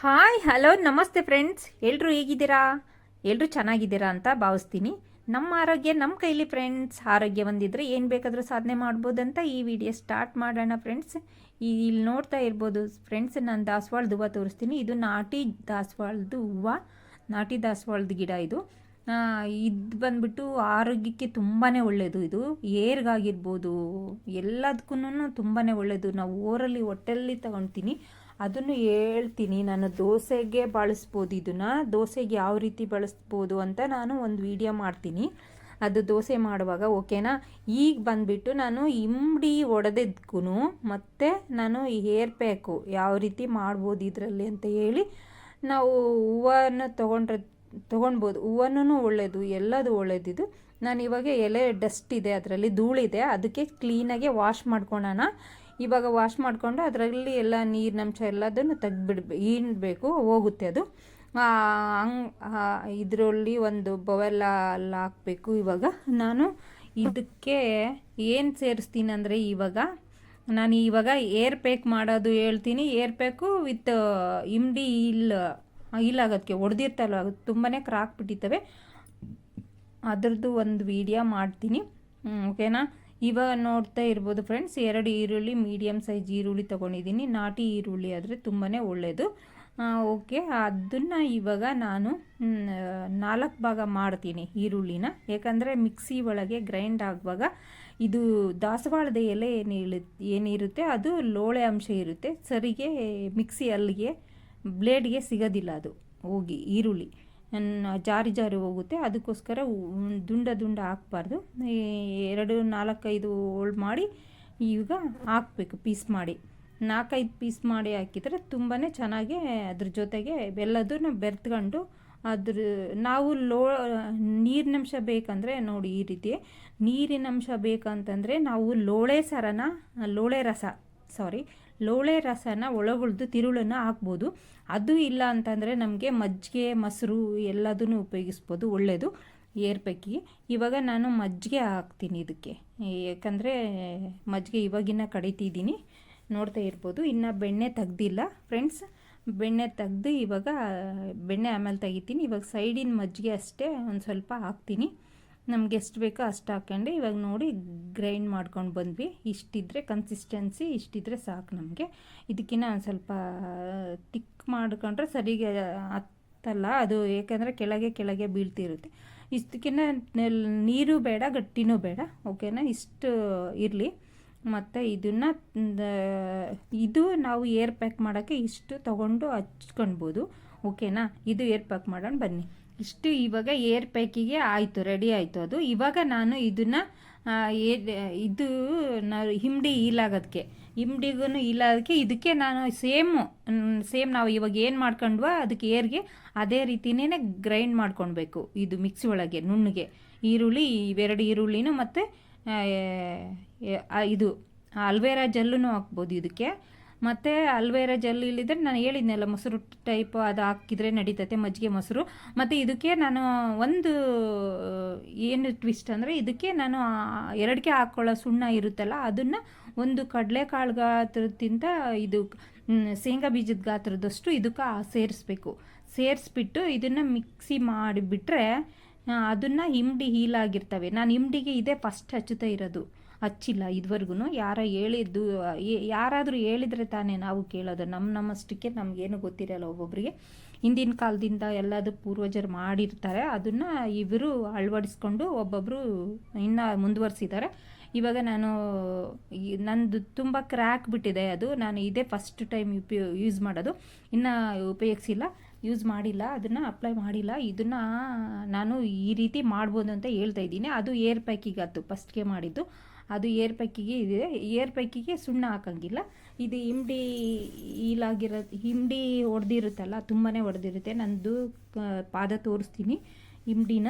Hi hello ನಮಸ್ತೆ friends ಎಲ್ಲರೂ ಹೇಗಿದ್ದೀರಾ? ಎಲ್ಲರೂ ಚೆನ್ನಾಗಿದ್ದೀರಾ ಅಂತ ಭಾವಿಸ್ತೀನಿ. ನಮ್ಮ ಆರೋಗ್ಯ ನಮ್ಮ ಕೈಲಿ ಫ್ರೆಂಡ್ಸ್ ಆರೋಗ್ಯ ಒಂದಿದ್ರೆ ಏನು ಬೇಕಾದರೂ ಸಾಧನೆ ಮಾಡ್ಬೋದಂತ ಈ ವಿಡಿಯೋ ಸ್ಟಾರ್ಟ್ ಮಾಡೋಣ ಫ್ರೆಂಡ್ಸ್ ಇಲ್ಲಿ ನೋಡ್ತಾ ಇರ್ಬೋದು ಫ್ರೆಂಡ್ಸ್ ನಾನು ದಾಸವಾಳದ ಹೂವು ತೋರಿಸ್ತೀನಿ. ಇದು ನಾಟಿ ದಾಸವಾಳದ ಹೂವು ನಾಟಿ ದಾಸವಾಳದ ಗಿಡ ಇದು. ಇದು ಬಂದ್ಬಿಟ್ಟು ಆರೋಗ್ಯಕ್ಕೆ ತುಂಬಾ ಒಳ್ಳೆಯದು ಇದು. ಏರ್ಗಾಗಿರ್ಬೋದು. ಎಲ್ಲದಕ್ಕೂ ತುಂಬಾ ಒಳ್ಳೆಯದು ನಾವು ಓರಲ್ಲಿ ಹೊಟ್ಟೆಲ್ಲಿ ತಗೊಳ್ತೀನಿ ಅದನ್ನು ಹೇಳ್ತೀನಿ. ನಾನು ದೋಸೆಗೆ ಬಳಸ್ಬೋದು. ಇದನ್ನು ದೋಸೆಗೆ ಯಾವ ರೀತಿ ಬಳಸ್ಬೋದು ಅಂತ ನಾನು ಒಂದು ವಿಡಿಯೋ ಮಾಡ್ತೀನಿ. ಅದು ದೋಸೆ ಮಾಡುವಾಗ ಓಕೆನಾ ಈಗ ಬಂದುಬಿಟ್ಟು ನಾನು ಇಂಬಡಿ ಒಡೆದಿದ್ಕೂ ಮತ್ತು ನಾನು ಈ ಹೇರ್ ಯಾವ ರೀತಿ ಮಾಡ್ಬೋದು ಇದರಲ್ಲಿ ಅಂತ ಹೇಳಿ ನಾವು ಹೂವನ್ನು ತೊಗೊಂಡ್ರೆ ತೊಗೊಳ್ಬೋದು ಹೂವನೂ ಒಳ್ಳೆಯದು ಎಲ್ಲದು ಒಳ್ಳೆಯದಿದು ನಾನು ಇವಾಗ ಎಲೆ ಡಸ್ಟ್ ಇದೆ, ಅದರಲ್ಲಿ ಧೂಳಿದೆ. ಅದಕ್ಕೆ ಕ್ಲೀನಾಗಿ ವಾಶ್ ಮಾಡ್ಕೊಳ್ಳೋಣ ಇವಾಗ ವಾಶ್ ಮಾಡಿಕೊಂಡು ಅದರಲ್ಲಿ ಎಲ್ಲ ನೀರಿನಂಶ ಎಲ್ಲದನ್ನು ತೆಗ್ದುಬಿಡ್ಬೇ ಈನ್ಬೇಕು ಹೋಗುತ್ತೆ ಅದು. ಹಂಗೆ ಇದರಲ್ಲಿ ಒಂದು ಬವೆಲ್ಲ ಅಲ್ಲಿ ಹಾಕಬೇಕು ಇವಾಗ. ನಾನು ಇದಕ್ಕೆ ಏನು ಸೇರಿಸ್ತೀನಿ ಅಂದರೆ ಇವಾಗ, ನಾನು ಇವಾಗ ಏರ್ ಪ್ಯಾಕ್ ಮಾಡೋದು ಹೇಳ್ತೀನಿ. ಏರ್ ಪ್ಯಾಕು ವಿತ್ ಇಮ್ಡಿ ಇಲ್ ಇಲ್ಲಾಗೋದಕ್ಕೆ ಹೊಡೆದಿರ್ತಲ್ಲ ಅದು ತುಂಬಾ ಕ್ರಾಕ್ ಬಿಟ್ಟಿರ್ತವೆ. ಅದರದ್ದು ಒಂದು ವಿಡಿಯೋ ಮಾಡ್ತೀನಿ. ಓಕೆನಾ ಇವಾಗ ನೋಡ್ತಾ ಇರ್ಬೋದು ಫ್ರೆಂಡ್ಸ್ ಎರಡು ಈರುಳ್ಳಿ ಮೀಡಿಯಮ್ ಸೈಜ್ ಈರುಳ್ಳಿ ತೊಗೊಂಡಿದ್ದೀನಿ. ನಾಟಿ ಈರುಳ್ಳಿ ಆದರೆ ತುಂಬಾ ಒಳ್ಳೆಯದು ಓಕೆ ಅದನ್ನು ಇವಾಗ ನಾನು ನಾಲ್ಕು ಭಾಗ ಮಾಡ್ತೀನಿ ಈರುಳ್ಳಿನ. ಯಾಕಂದರೆ ಮಿಕ್ಸಿ ಒಳಗೆ ಗ್ರೈಂಡ್ ಆಗುವಾಗ ಇದು ದಾಸವಾಳದ ಎಲೆ ಏನು ಏನಿರುತ್ತೆ ಅದು ಲೋಳೆ ಅಂಶ ಇರುತ್ತೆ. ಸರಿಗೆ ಮಿಕ್ಸಿ ಅಲ್ಲಿಗೆ ಬ್ಲೇಡ್ಗೆ ಸಿಗೋದಿಲ್ಲ ಅದು, ಹೋಗಿ ಈರುಳ್ಳಿ. ಜಾರಿ ಜಾರಿ ಹೋಗುತ್ತೆ. ಅದಕ್ಕೋಸ್ಕರ ದುಂಡ ದುಂಡ ಹಾಕ್ಬಾರ್ದು. ಎರಡು ನಾಲ್ಕೈದು ಹೋಲ್ಡ್ ಮಾಡಿ ಈಗ ಹಾಕ್ಬೇಕು, ಪೀಸ್ ಮಾಡಿ. ನಾಲ್ಕೈದು ಪೀಸ್ ಮಾಡಿ ಹಾಕಿದರೆ ತುಂಬಾ ಚೆನ್ನಾಗಿ ಅದ್ರ ಜೊತೆಗೆ ಎಲ್ಲದನ್ನು ಬೆರೆತ್ಕೊಂಡು ಅದ್ರ, ನಾವು ಲೋ ನೀರಿನಂಶ ಬೇಕಂದರೆ ನೋಡಿ ಈ ರೀತಿ. ನೀರಿನಂಶ ಬೇಕಂತಂದರೆ ನಾವು ಲೋಳೆ ಸರನ, ಲೋಳೆ ರಸ ಸಾರಿ ಲೋಳೆ ರಸನ ಒಳಗುಳ್ದು ತಿರುಳನ್ನು ಹಾಕ್ಬೋದು. ಅದು ಇಲ್ಲ ಅಂತಂದರೆ ನಮಗೆ ಮಜ್ಜಿಗೆ, ಮೊಸರು ಎಲ್ಲದನ್ನು ಉಪಯೋಗಿಸ್ಬೋದು. ಒಳ್ಳೆಯದು ಏರ್ಪಕ್ಕಿ ಇವಾಗ ನಾನು ಮಜ್ಜಿಗೆ ಹಾಕ್ತೀನಿ ಇದಕ್ಕೆ. ಯಾಕಂದರೆ ಮಜ್ಜಿಗೆ ಇವಾಗಿನ ಕಡಿತಿದ್ದೀನಿ. ನೋಡ್ತಾ ಇರ್ಬೋದು. ಇನ್ನು ಬೆಣ್ಣೆ ತೆಗ್ದಿಲ್ಲ. ಫ್ರೆಂಡ್ಸ್ ಬೆಣ್ಣೆ ತೆಗ್ದು ಇವಾಗ ಬೆಣ್ಣೆ ಆಮೇಲೆ ತೆಗಿತೀನಿ. ಇವಾಗ ಸೈಡಿನ ಮಜ್ಜಿಗೆ ಅಷ್ಟೇ ಒಂದು ಸ್ವಲ್ಪ ಹಾಕ್ತೀನಿ. ನಮ್ಗೆ ಎಷ್ಟು ಬೇಕೋ ಅಷ್ಟು ಹಾಕ್ಕೊಂಡು ಇವಾಗ ನೋಡಿ ಗ್ರೈಂಡ್ ಮಾಡ್ಕೊಂಡು ಬಂದ್ವಿ. ಇಷ್ಟಿದ್ರೆ ಕನ್ಸಿಸ್ಟೆನ್ಸಿ ಇಷ್ಟಿದ್ರೆ ಸಾಕು ನಮಗೆ. ಇದಕ್ಕಿಂತ ಒಂದು ಸ್ವಲ್ಪ ತಿಕ್ ಮಾಡ್ಕೊಂಡ್ರೆ ಸರಿಗೆ ಹತ್ತಲ್ಲ. ಅದು ಏಕೆಂದರೆ ಕೆಳಗೆ ಕೆಳಗೆ ಬೀಳ್ತಿರುತ್ತೆ. ಇಷ್ಟಕ್ಕಿಂತ ನೀರು ಬೇಡ, ಗಟ್ಟಿನೂ ಬೇಡ. ಓಕೆನಾ? ಇಷ್ಟು ಇರಲಿ. ಮತ್ತು ಇದನ್ನು ಇದು ನಾವು ಏರ್ ಪ್ಯಾಕ್ ಮಾಡೋಕ್ಕೆ ಇಷ್ಟು ತೊಗೊಂಡು ಹಚ್ಕೊಳ್ಬೋದು ಓಕೆನಾ? ಇದು ಏರ್ ಪ್ಯಾಕ್ ಮಾಡೋಣ ಬನ್ನಿ. ಇಷ್ಟು ಇವಾಗ ಏರ್ ಪ್ಯಾಕಿಗೆ ಆಯಿತು, ರೆಡಿ ಆಯಿತು ಅದು. ಇವಾಗ ನಾನು ಇದನ್ನು ಇದು ನಾವು ಹಿಂಡಿ ಈಲಾಗೋದಕ್ಕೆ ಹಿಂಡಿಗೂ ಇಲಾಗೋದಕ್ಕೆ ಇದಕ್ಕೆ ನಾನು ಸೇಮು ಸೇಮ್ ನಾವು ಇವಾಗ ಏನು ಮಾಡ್ಕೊಂಡ್ವ ಅದಕ್ಕೆ ಏರ್ಗೆ ಅದೇ ರೀತಿನೇ ಗ್ರೈಂಡ್ ಮಾಡ್ಕೊಳ್ಬೇಕು ಇದು ಮಿಕ್ಸಿ ಒಳಗೆ, ನುಣ್ಣಗೆ. ಈರುಳ್ಳಿ, ಇವೆರಡು ಈರುಳ್ಳಿನೂ ಮತ್ತು ಇದು, ಅಲ್ವೇರಾ ಜಲ್ಲೂ ಹಾಕ್ಬೋದು ಇದಕ್ಕೆ. ಮತ್ತು ಅಲ್ವೇರ ಜೆಲ್ ಇಲ್ಲಿದ್ರೆ ನಾನು ಹೇಳಿದ್ನಲ್ಲ, ಮೊಸರು ಟೈಪ್ ಅದು ಹಾಕಿದರೆ ನಡೀತತೆ, ಮಜ್ಜಿಗೆ ಮೊಸರು. ಮತ್ತು ಇದಕ್ಕೆ ನಾನು ಒಂದು, ಏನು ಟ್ವಿಸ್ಟ್ ಅಂದರೆ ಇದಕ್ಕೆ ನಾನು ಎರಡಕ್ಕೆ ಹಾಕ್ಕೊಳ್ಳೋ ಸುಣ್ಣ ಇರುತ್ತಲ್ಲ, ಅದನ್ನು ಒಂದು ಕಡಲೆಕಾಳು ಗಾತ್ರದಿಂದ ಇದು ಶೇಂಗಾ ಬೀಜದ ಗಾತ್ರದಷ್ಟು ಇದಕ್ಕೆ ಸೇರಿಸ್ಬೇಕು. ಸೇರಿಸ್ಬಿಟ್ಟು ಇದನ್ನು ಮಿಕ್ಸಿ ಮಾಡಿಬಿಟ್ರೆ ಅದನ್ನು ಹಿಂಡಿ ಹೀಲಾಗಿರ್ತವೆ. ನಾನು ಹಿಂಡಿಗೆ ಇದೇ ಫಸ್ಟ್ ಹಚ್ಚುತ್ತಾ ಇರೋದು. ಹಚ್ಚಿಲ್ಲ ಇದುವರೆಗೂ ಯಾರ ಹೇಳಿದ್ದು ಯಾರಾದರೂ ಹೇಳಿದರೆ ತಾನೇ ನಾವು ಕೇಳೋದು. ನಮ್ಮ ನಮ್ಮಷ್ಟಕ್ಕೆ ನಮಗೇನು ಗೊತ್ತಿರಲ್ಲ ಒಬ್ಬೊಬ್ಬರಿಗೆ ಹಿಂದಿನ ಕಾಲದಿಂದ ಎಲ್ಲದು ಪೂರ್ವಜರು ಮಾಡಿರ್ತಾರೆ. ಅದನ್ನು ಇವರು ಅಳವಡಿಸ್ಕೊಂಡು ಒಬ್ಬೊಬ್ಬರು ಇನ್ನು ಮುಂದುವರಿಸಿದ್ದಾರೆ ಇವಾಗ ನಾನು ನಂದು ತುಂಬ ಕ್ರ್ಯಾಕ್ ಬಿಟ್ಟಿದೆ ಅದು. ನಾನು ಇದೇ ಫಸ್ಟ್ ಟೈಮ್ ಉಪಯೋ ಯೂಸ್ ಮಾಡೋದು. ಇನ್ನೂ ಉಪಯೋಗಿಸಿಲ್ಲ ಯೂಸ್ ಮಾಡಿಲ್ಲ, ಅದನ್ನು ಅಪ್ಲೈ ಮಾಡಿಲ್ಲ. ಇದನ್ನು ನಾನು ಈ ರೀತಿ ಮಾಡ್ಬೋದು ಅಂತ ಹೇಳ್ತಾ ಇದ್ದೀನಿ. ಅದು ಏರ್ ಪ್ಯಾಕಿಗೆ ಅದು ಫಸ್ಟ್ಗೆ ಮಾಡಿದ್ದು. ಅದು ಏರ್ ಪೈಕಿಗೆ ಇದೆ. ಏರ್ ಪೈಕಿಗೆ ಸುಣ್ಣ ಹಾಕಂಗಿಲ್ಲ. ಇದು ಹಿಂಡಿ ಈಲಾಗಿರೋ ಹಿಂಡಿ ಹೊಡೆದಿರುತ್ತಲ್ಲ ತುಂಬಾ ಹೊಡೆದಿರುತ್ತೆ ನಂದು ಪಾದ ತೋರಿಸ್ತೀನಿ ಹಿಂಡಿನ.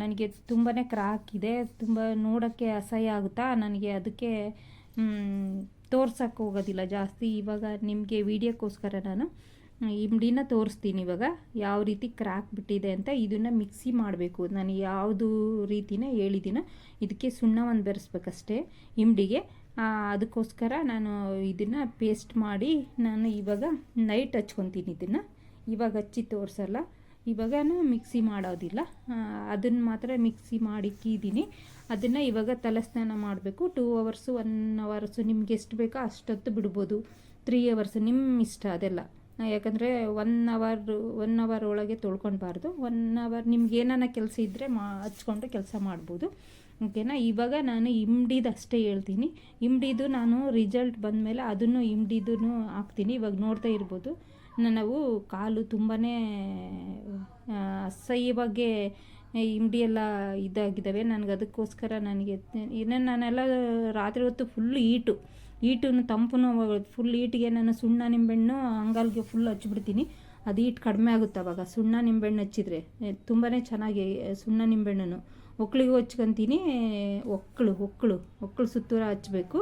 ನನಗೆ ತುಂಬಾ ಕ್ರಾಕ್ ಇದೆ. ತುಂಬ ನೋಡೋಕ್ಕೆ ಅಸಹ್ಯ ಆಗುತ್ತಾ? ನನಗೆ ಅದಕ್ಕೆ ತೋರ್ಸೋಕ್ಕೆ ಹೋಗೋದಿಲ್ಲ ಜಾಸ್ತಿ. ಇವಾಗ ನಿಮಗೆ ವಿಡಿಯೋಕ್ಕೋಸ್ಕರ ನಾನು ಇಮ್ಡಿನ ತೋರಿಸ್ತೀನಿ ಇವಾಗ. ಯಾವ ರೀತಿ ಕ್ರ್ಯಾಕ್ ಬಿಟ್ಟಿದೆ ಅಂತ ಇದನ್ನು ಮಿಕ್ಸಿ ಮಾಡಬೇಕು. ನಾನು ಯಾವುದು ರೀತಿನ ಹೇಳಿದ್ದೀನ ಇದಕ್ಕೆ ಸುಣ್ಣ ಒಂದು ಬೆರೆಸ್ಬೇಕಷ್ಟೇ ಇಮ್ಡಿಗೆ. ಅದಕ್ಕೋಸ್ಕರ ನಾನು ಇದನ್ನು ಪೇಸ್ಟ್ ಮಾಡಿ ನಾನು ಇವಾಗ ನೈಟ್ ಹಚ್ಕೊತೀನಿ ಇದನ್ನು. ಇವಾಗ ಹಚ್ಚಿ ತೋರಿಸಲ್ಲ. ಇವಾಗನೂ ಮಿಕ್ಸಿ ಮಾಡೋದಿಲ್ಲ. ಅದನ್ನು ಮಾತ್ರ ಮಿಕ್ಸಿ ಮಾಡಿ ಕೀದೀನಿ. ಅದನ್ನು ಇವಾಗ ತಲೆಸ್ನಾನ ಮಾಡಬೇಕು. ಟೂ ಅವರ್ಸು ಒನ್ ಅವರ್ಸು ನಿಮ್ಗೆ ಎಷ್ಟು ಬೇಕೋ ಅಷ್ಟೊತ್ತು ಬಿಡ್ಬೋದು. ತ್ರೀ ಅವರ್ಸ್ ನಿಮ್ಮ ಇಷ್ಟ ಅದೆಲ್ಲ. ಯಾಕಂದರೆ ಒನ್ ಅವರ್ ಒನ್ ಅವರ್ ಒಳಗೆ ತೊಳ್ಕೊಳ್ಬಾರ್ದು. ಒನ್ ಅವರ್ ನಿಮ್ಗೆ ಏನಾನ ಕೆಲಸ ಇದ್ದರೆ ಮಾ, ಹಚ್ಕೊಂಡು ಕೆಲಸ ಮಾಡ್ಬೋದು. ಓಕೆನಾ ಇವಾಗ ನಾನು ಇಮ್ಡಿದು ಅಷ್ಟೇ ಹೇಳ್ತೀನಿ. ಇಮ್ಡಿದು ನಾನು ರಿಸಲ್ಟ್ ಬಂದಮೇಲೆ ಅದನ್ನು ಇಮ್ಡಿದು ಹಾಕ್ತೀನಿ. ಇವಾಗ ನೋಡ್ತಾ ಇರ್ಬೋದು. ನಾವು ಕಾಲು ತುಂಬಾ ಅಸಹ್ಯವಾಗಿ ಇಮ್ಡಿ ಎಲ್ಲ ಇದಾಗಿದ್ದಾವೆ ನನಗೆ ಅದಕ್ಕೋಸ್ಕರ ನನಗೆ ಇನ್ನೂ ನಾನೆಲ್ಲ ರಾತ್ರಿ ಹೊತ್ತು ಫುಲ್ ಈಟು ಈಟನ್ನು ತಂಪು ಫುಲ್ ಈಟಿಗೆ ನಾನು ಸುಣ್ಣ ನಿಂಬೆಹಣ್ಣು ಅಂಗಾಲ್ಗೆ ಫುಲ್ ಹಚ್ಚಿಬಿಡ್ತೀನಿ ಅದು ಈಟ್ ಕಡಿಮೆ ಆಗುತ್ತೆ ಅವಾಗ. ಸುಣ್ಣ ನಿಂಬೆಹಣ್ಣು ಹಚ್ಚಿದ್ರೆ ತುಂಬಾ ಚೆನ್ನಾಗಿ ಸುಣ್ಣ ನಿಂಬೆಹಣ್ಣು ಒಕ್ಕಳಿಗೂ ಹಚ್ಕೊತೀನಿ. ಒಕ್ಕಳು ಒಕ್ಕಳು ಒಕ್ಕಳು ಸುತ್ತೂರ ಹಚ್ಚಬೇಕು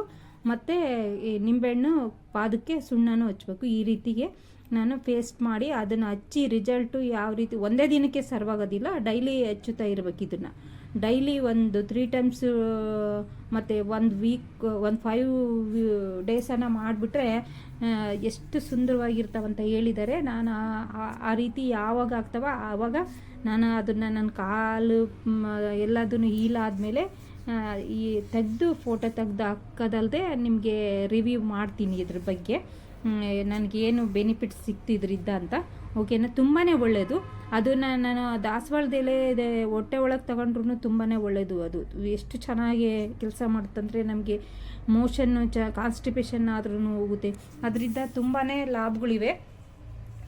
ಮತ್ತು ಈ ನಿಂಬೆಹಣ್ಣು ಪಾದಕ್ಕೆ ಸುಣ್ಣನೂ ಹಚ್ಚಬೇಕು ಈ ರೀತಿಗೆ ನಾನು ಪೇಸ್ಟ್ ಮಾಡಿ ಅದನ್ನು ಹಚ್ಚಿ ರಿಸಲ್ಟು ಯಾವ ರೀತಿ, ಒಂದೇ ದಿನಕ್ಕೆ ಸರ್ವಾಗೋದಿಲ್ಲ ಡೈಲಿ ಹಚ್ಚುತ್ತಾ ಇರಬೇಕು ಇದನ್ನು. ಡೈಲಿ ಒಂದು ತ್ರೀ ಟೈಮ್ಸ್ ಮತ್ತು ಒಂದು ವೀಕ್ ಒಂದು ಫೈವ್ ಡೇಸನ್ನು ಮಾಡಿಬಿಟ್ರೆ ಎಷ್ಟು ಸುಂದರವಾಗಿರ್ತಾವಂತ ಹೇಳಿದ್ದಾರೆ ನಾನು ಆ- ರೀತಿ ಯಾವಾಗ ಆಗ್ತಾವ ಆವಾಗ ನಾನು ಅದನ್ನು ನನ್ನ ಕಾಲು ಎಲ್ಲದನ್ನು ಹೀಲಾದಮೇಲೆ ಈ ತೆಗೆದು ಫೋಟೋ ತೆಗೆದು ಹಾಕೋದಲ್ಲದೆ ನಿಮಗೆ ರಿವ್ಯೂ ಮಾಡ್ತೀನಿ ಇದ್ರ ಬಗ್ಗೆ. ನನಗೇನು ಬೆನಿಫಿಟ್ ಸಿಕ್ತಿದ್ರಿದ್ದ ಅಂತ. ಓಕೆನಾ ತುಂಬಾ ಒಳ್ಳೆಯದು ಅದನ್ನು ನಾನು ದಾಸವಾಳದ ಎಲೆ ಇದೆ, ಹೊಟ್ಟೆ ಒಳಗೆ ತಗೊಂಡ್ರೂ ತುಂಬಾ ಒಳ್ಳೆಯದು ಅದು. ಎಷ್ಟು ಚೆನ್ನಾಗಿ ಕೆಲಸ ಮಾಡುತ್ತಂದರೆ ನಮಗೆ ಮೋಷನ್ನು ಚ ಕಾನ್ಸ್ಟಿಪೇಷನ್ ಆದ್ರೂ ಹೋಗುತ್ತೆ. ಅದರಿಂದ ತುಂಬಾ ಲಾಭಗಳಿವೆ.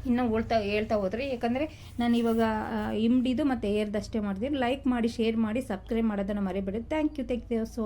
ಇನ್ನು ಹೋಳ್ತಾ, ಹೇಳ್ತಾ ಹೋದರೆ, ಯಾಕಂದರೆ ನಾನು ಇವಾಗ ಇಮ್ಡಿದು ಮತ್ತು ಏರ್ದಷ್ಟೇ ಮಾಡಿದ್ದೀನಿ ಲೈಕ್ ಮಾಡಿ ಶೇರ್ ಮಾಡಿ ಸಬ್ಸ್ಕ್ರೈಬ್ ಮಾಡೋದನ್ನು ಮರಿಬೇಡಿ. Thank you thank you so